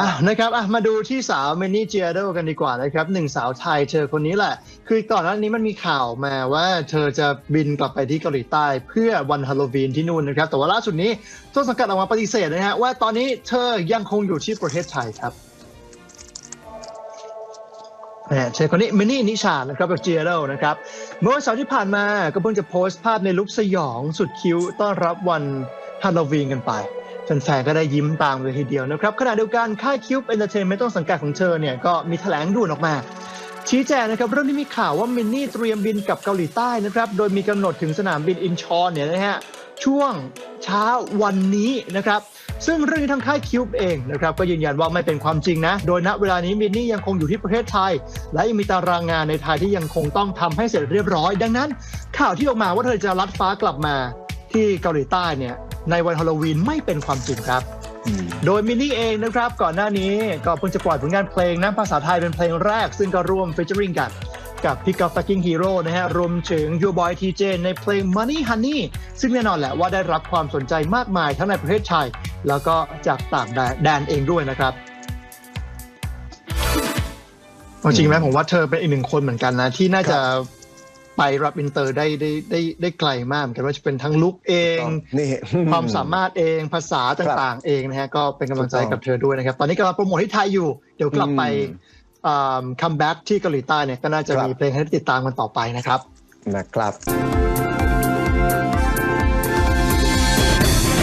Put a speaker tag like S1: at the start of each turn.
S1: อะนะครับอะมาดูที่สาวเมนี่เจียโดกันดีกว่านะครับหนึ่งสาวไทยเธอคนนี้แหละ คือก่อนหน้านี้มันมีข่าวมาว่าเธอจะบินกลับไปที่เกาหลีใต้เพื่อวันฮาโลวีนที่นู่นนะครับ แต่ว่าล่าสุดนี้ต้นสังกัดออกมาปฏิเสธนะฮะว่าตอนนี้เธอยังคงอยู่ที่ประเทศไทยครับเชฟคนนี้มินี่นิชานะครับกับเจียโดนะครับ เมื่อวันเสาร์ที่ผ่านมาก็เพิ่งจะโพสต์ภาพในลุคสยองสุดคิ้วต้อนรับวันฮาโลวีนกันไป แฟนๆก็ได้ยิ้มตามเลยทีเดียวนะครับขณะเดียวกันค่ายคิวบ์เอนเตอร์เทนเมนต์ต้นสังกัดของเธอเนี่ยก็มีแถลงด่วนออกมา ชี้แจงนะครับเรื่องที่มีข่าวว่ามินนี่เตรียมบินกับเกาหลีใต้นะครับโดยมีกำหนดถึงสนามบินอินชอนเนี่ยนะฮะช่วงเช้าวันนี้นะครับซึ่งเรื่องนี้ทางค่ายคิวบ์เองนะครับก็ยืนยันว่าไม่เป็นความจริงนะ โดยณเวลานี้มินนี่ยังคงอยู่ที่ประเทศไทย และยังมีตารางงานในไทยที่ยังคงต้องทำให้เสร็จเรียบร้อย ดังนั้น ข่าวที่ออกมาว่าเธอจะลัดฟ้ากลับมาที่เกาหลีใต้เนี่ย ในวันฮาโลวีนไม่เป็นความจริงครับ โดยมินนี่เองนะครับ ก่อนหน้านี้ก็เพิ่งจะปล่อยผลงานเพลงนะภาษาไทยเป็นเพลงแรก ซึ่งก็ร่วมฟีเจอริงกันกับพี่กอล์ฟฟักกิ้งฮีโร่นะฮะรวมถึง Your Boy TJ ในเพลง Money Honey ซึ่งแน่นอนแหละว่าได้รับความสนใจมากมายทั้งในประเทศไทย แล้วก็จากต่างแดนเองด้วยนะครับเอาจริงไหมผมว่าเธอเป็นอีกหนึ่งคนเหมือนกันนะ ที่น่าจะ ไปรับอินเตอร์ได้ได้ได้ได้ไกลมากเหมือนกันว่าจะเป็นทั้งลุกเอง
S2: นี่
S1: ความสามารถเองภาษาต่างๆ เองนะฮะก็เป็นกำลังใจให้กับเธอด้วยนะครับ ตอนนี้กำลังโปรโมทที่ไทยอยู่ เดี๋ยวกลับไปคัมแบ็กที่เกาหลีใต้เนี่ยก็น่าจะ
S2: ครับ
S1: มีเพลงให้ได้ติดตามกันต่อไปนะครับ
S2: นะครับ